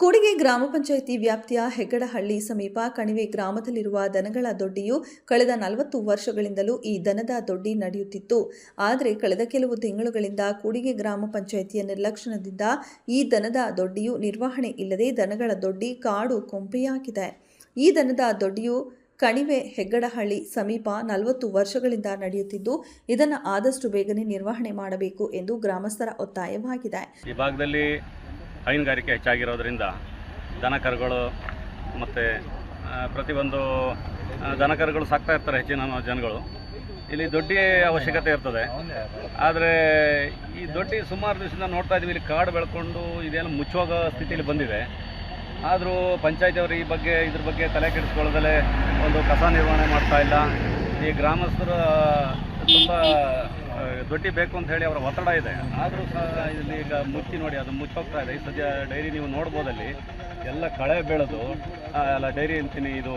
ಕೂಡಿಗೆ ಗ್ರಾಮ ಪಂಚಾಯಿತಿ ವ್ಯಾಪ್ತಿಯ ಹೆಗ್ಗಡಹಳ್ಳಿ ಸಮೀಪ ಕಣಿವೆ ಗ್ರಾಮದಲ್ಲಿರುವ ದನಗಳ ದೊಡ್ಡಿಯು ಕಳೆದ ನಲವತ್ತು ವರ್ಷಗಳಿಂದಲೂ ಈ ದನದ ದೊಡ್ಡಿ ನಡೆಯುತ್ತಿತ್ತು. ಆದರೆ ಕಳೆದ ಕೆಲವು ತಿಂಗಳುಗಳಿಂದ ಕೂಡಿಗೆ ಗ್ರಾಮ ಪಂಚಾಯಿತಿಯ ನಿರ್ಲಕ್ಷಣದಿಂದ ಈ ದನದ ದೊಡ್ಡಿಯು ನಿರ್ವಹಣೆ ಇಲ್ಲದೆ ದನಗಳ ದೊಡ್ಡಿ ಕಾಡು ಕೊಂಪೆಯಾಗಿದೆ. ಈ ದನದ ದೊಡ್ಡಿಯು ಕಣಿವೆ ಹೆಗ್ಗಡಹಳ್ಳಿ ಸಮೀಪ ನಲವತ್ತು ವರ್ಷಗಳಿಂದ ನಡೆಯುತ್ತಿದ್ದು, ಇದನ್ನು ಆದಷ್ಟು ಬೇಗನೆ ನಿರ್ವಹಣೆ ಮಾಡಬೇಕು ಎಂದು ಗ್ರಾಮಸ್ಥರ ಒತ್ತಾಯವಾಗಿದೆ. ಈ ಹೈನುಗಾರಿಕೆ ಹೆಚ್ಚಾಗಿರೋದ್ರಿಂದ ದನ ಕರುಗಳು ಮತ್ತು ಪ್ರತಿಯೊಂದು ದನಕರುಗಳು ದನ ಕರುಗಳು ಸಾಕ್ತಾ ಇರ್ತಾರೆ ಹೆಚ್ಚಿನ ಜನಗಳು. ಇಲ್ಲಿ ದೊಡ್ಡಿ ಅವಶ್ಯಕತೆ ಇರ್ತದೆ. ಆದರೆ ಈ ದೊಡ್ಡಿ ಸುಮಾರು ದಿವಸದಿಂದ ನೋಡ್ತಾ ಇದ್ದೀವಿ, ಇಲ್ಲಿ ಕಾಡು ಬೆಳ್ಕೊಂಡು ಇದೆಲ್ಲ ಮುಚ್ಚೋಗ ಸ್ಥಿತಿಯಲ್ಲಿ ಬಂದಿದೆ. ಆದರೂ ಪಂಚಾಯತಿಯವರು ಈ ಬಗ್ಗೆ, ಇದ್ರ ಬಗ್ಗೆ ತಲೆ ಕೆಡಿಸ್ಕೊಳ್ಳೋದಲ್ಲೇ ಒಂದು ಕಸ ನಿರ್ವಹಣೆ ಮಾಡ್ತಾ ಇಲ್ಲ. ಈ ಗ್ರಾಮಸ್ಥರು ತುಂಬ ದೊಡ್ಡಿ ಬೇಕು ಅಂತ ಹೇಳಿ ಅವರ ಒತ್ತಡ ಇದೆ. ಆದರೂ ಸಹ ಇಲ್ಲಿ ಈಗ ಮುಚ್ಚಿ ನೋಡಿ, ಅದು ಮುಚ್ಚೋಗ್ತಾ ಇದೆ. ಈ ಸದ್ಯ ಡೈರಿ ನೀವು ನೋಡ್ಬೋದಲ್ಲಿ ಎಲ್ಲ ಕಳೆ ಬೆಳೆದು ಎಲ್ಲ ಡೈರಿ ಅಂತೀನಿ, ಇದು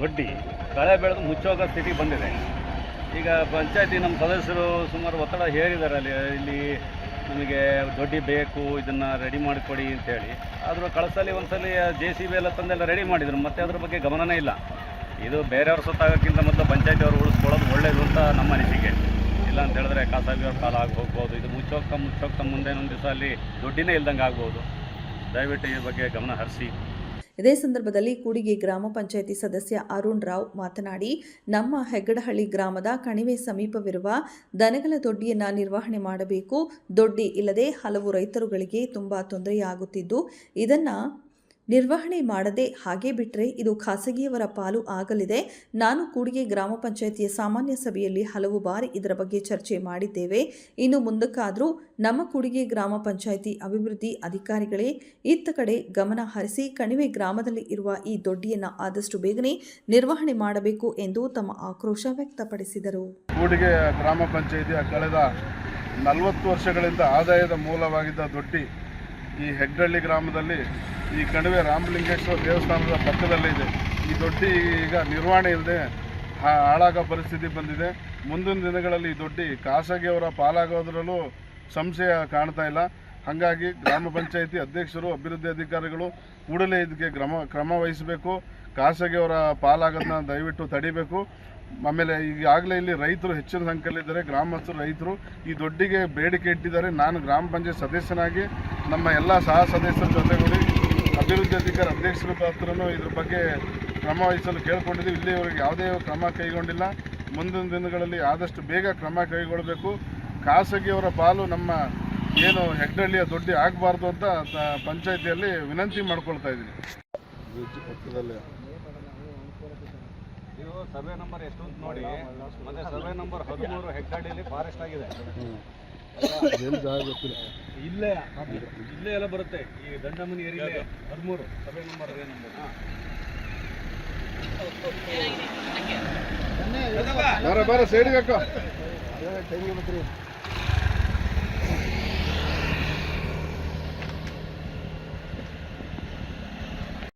ದೊಡ್ಡಿ ಕಳೆ ಬೆಳೆದು ಮುಚ್ಚೋಗೋ ಸ್ಥಿತಿ ಬಂದಿದೆ. ಈಗ ಪಂಚಾಯತಿ ನಮ್ಮ ಸದಸ್ಯರು ಸುಮಾರು ಒತ್ತಡ ಹೇರಿದ್ದಾರೆ ಅಲ್ಲಿ, ಇಲ್ಲಿ ನಮಗೆ ದೊಡ್ಡಿ ಬೇಕು, ಇದನ್ನು ರೆಡಿ ಮಾಡಿಕೊಡಿ ಅಂತೇಳಿ ಆದರೂ ಕಳಸಲ್ಲಿ ಒಂದ್ಸಲಿ ಜೆ ಸಿ ಬಿ ಎಲ್ಲ ತಂದೆಲ್ಲ ರೆಡಿ ಮಾಡಿದರು. ಮತ್ತೆ ಅದ್ರ ಬಗ್ಗೆ ಗಮನನೇ ಇಲ್ಲ. ಇದು ಬೇರೆಯವ್ರ ಸೊತ್ತಾಗೋಕ್ಕಿಂತ ಮೊದಲು ಪಂಚಾಯತಿ ಅವರು ಉಳಿಸ್ಕೊಳ್ಳೋದು ಒಳ್ಳೆಯದು ಅಂತ ನಮ್ಮ ಅನಿಸಿಕೆ. ಇಲ್ಲ ಅಂತ ಹೇಳಿದ್ರೆ ಖಾಸಗಿಯವ್ರ ಕಾಲ ಆಗಿ ಹೋಗ್ಬೋದು ಇದು ಮುಚ್ಚೋಗ್ತಾ ಮುಚ್ಚೋಗ್ತಾ ಮುಂದೆ ಒಂದು ದಿವಸ ಅಲ್ಲಿ ದುಡ್ಡಿನೇ ಇಲ್ದಂಗೆ ಆಗ್ಬೋದು. ದಯವಿಟ್ಟು ಈ ಬಗ್ಗೆ ಗಮನ ಹರಿಸಿ. ಇದೇ ಸಂದರ್ಭದಲ್ಲಿ ಕೂಡಿಗೆ ಗ್ರಾಮ ಪಂಚಾಯಿತಿ ಸದಸ್ಯ ಅರುಣ್ ರಾವ್ ಮಾತನಾಡಿ, ನಮ್ಮ ಹೆಗ್ಗಡಹಳ್ಳಿ ಗ್ರಾಮದ ಕಣಿವೆ ಸಮೀಪವಿರುವ ದನಗಳ ದೊಡ್ಡಿಯನ್ನು ನಿರ್ವಹಣೆ ಮಾಡಬೇಕು. ದೊಡ್ಡಿ ಇಲ್ಲದೆ ಹಲವು ರೈತರುಗಳಿಗೆ ತುಂಬ ತೊಂದರೆಯಾಗುತ್ತಿದ್ದು, ಇದನ್ನು ನಿರ್ವಹಣೆ ಮಾಡದೆ ಹಾಗೆ ಬಿಟ್ಟರೆ ಇದು ಖಾಸಗಿಯವರ ಪಾಲು ಆಗಲಿದೆ. ನಾನು ಕೂಡಿಗೆ ಗ್ರಾಮ ಪಂಚಾಯಿತಿಯ ಸಾಮಾನ್ಯ ಸಭೆಯಲ್ಲಿ ಹಲವು ಬಾರಿ ಇದರ ಬಗ್ಗೆ ಚರ್ಚೆ ಮಾಡಿದ್ದೇವೆ. ಇನ್ನು ಮುಂದಕ್ಕಾದರೂ ನಮ್ಮ ಕೂಡಿಗೆ ಗ್ರಾಮ ಪಂಚಾಯಿತಿ ಅಭಿವೃದ್ಧಿ ಅಧಿಕಾರಿಗಳೇ ಇತ್ತ ಕಡೆ ಗಮನ ಹರಿಸಿ ಕಣಿವೆ ಗ್ರಾಮದಲ್ಲಿ ಇರುವ ಈ ದೊಡ್ಡಿಯನ್ನು ಆದಷ್ಟು ಬೇಗನೆ ನಿರ್ವಹಣೆ ಮಾಡಬೇಕು ಎಂದು ತಮ್ಮ ಆಕ್ರೋಶ ವ್ಯಕ್ತಪಡಿಸಿದರು. ಕೂಡಿಗೆ ಗ್ರಾಮ ಪಂಚಾಯಿತಿಯ ಕಳೆದ ನಲವತ್ತು ವರ್ಷಗಳಿಂದ ಆದಾಯದ ಮೂಲವಾಗಿದ್ದ ದೊಡ್ಡಿ ಈ ಹೆಗ್ಗಳ್ಳಿ ಗ್ರಾಮದಲ್ಲಿ ಈ ಕಣಿವೆ ರಾಮಲಿಂಗೇಶ್ವರ ದೇವಸ್ಥಾನದ ಪಕ್ಕದಲ್ಲೇ ಇದೆ. ಈ ದೊಡ್ಡಿ ಈಗ ನಿರ್ವಹಣೆ ಇಲ್ಲದೆ ಹಾಳಾಗೋ ಪರಿಸ್ಥಿತಿ ಬಂದಿದೆ. ಮುಂದಿನ ದಿನಗಳಲ್ಲಿ ಈ ದೊಡ್ಡಿ ಖಾಸಗಿಯವರ ಪಾಲಾಗೋದ್ರಲ್ಲೂ ಸಂಶಯ ಕಾಣ್ತಾ ಇಲ್ಲ. ಹಾಗಾಗಿ ಗ್ರಾಮ ಪಂಚಾಯಿತಿ ಅಧ್ಯಕ್ಷರು, ಅಭಿವೃದ್ಧಿ ಅಧಿಕಾರಿಗಳು ಕೂಡಲೇ ಇದಕ್ಕೆ ಕ್ರಮ ಕ್ರಮ ವಹಿಸಬೇಕು. ಖಾಸಗಿಯವರ ಪಾಲಾಗೋದನ್ನ ದಯವಿಟ್ಟು ತಡಿಬೇಕು. ಆಮೇಲೆ ಈಗಾಗಲೇ ಇಲ್ಲಿ ರೈತರು ಹೆಚ್ಚಿನ ಸಂಖ್ಯೆಯಲ್ಲಿದ್ದಾರೆ, ಗ್ರಾಮಸ್ಥರು, ರೈತರು. ಈ ದೊಡ್ಡಿಗೆ ಬೇಡಿಕೆ ಇಟ್ಟಿದ್ದಾರೆ. ನಾನು ಗ್ರಾಮ ಪಂಚಾಯತ್ ಸದಸ್ಯನಾಗಿ ನಮ್ಮ ಎಲ್ಲ ಸಹ ಸದಸ್ಯರ ಜೊತೆಗೂಡಿ ಅಭಿವೃದ್ಧಿ ಅಧಿಕಾರಿ ಅಧ್ಯಕ್ಷರ ಹತ್ರನೂ ಇದ್ರ ಬಗ್ಗೆ ಕ್ರಮ ವಹಿಸಲು ಕೇಳ್ಕೊಂಡಿದ್ದೀವಿ. ಇಲ್ಲಿಯವರೆಗೆ ಯಾವುದೇ ಕ್ರಮ ಕೈಗೊಂಡಿಲ್ಲ. ಮುಂದಿನ ದಿನಗಳಲ್ಲಿ ಆದಷ್ಟು ಬೇಗ ಕ್ರಮ ಕೈಗೊಳ್ಳಬೇಕು. ಖಾಸಗಿಯವರ ಪಾಲು ನಮ್ಮ ಏನು ಹೆಗ್ಡಳ್ಳಿಯ ದೊಡ್ಡಿ ಆಗಬಾರ್ದು ಅಂತ ಪಂಚಾಯಿತಿಯಲ್ಲಿ ವಿನಂತಿ ಮಾಡ್ಕೊಳ್ತಾ ಇದ್ದೀನಿ. ಸರ್ವೆ ನಂಬರ್ ಎಷ್ಟು ಅಂತ ನೋಡಿ. ಮತ್ತೆ ಸರ್ವೆ ನಂಬರ್ ಹದಿಮೂರು ಹೆಕ್ಟಾಡಿಯಲ್ಲಿ ಫಾರೆಸ್ಟ್ ಆಗಿದೆ. ಇಲ್ಲೇ ಇಲ್ಲೇ ಎಲ್ಲ ಬರುತ್ತೆ. ಈ ದಂಡಮನಿ ಏರಿಯಾ ಹದಿಮೂರು ಸರ್ವೆ ನಂಬರ್ ಸರ್ವೆ ನಂಬರ್. ಬಾರ ಬಾರ ಸೈಡ್ಗೆ ಹಾಕೋ.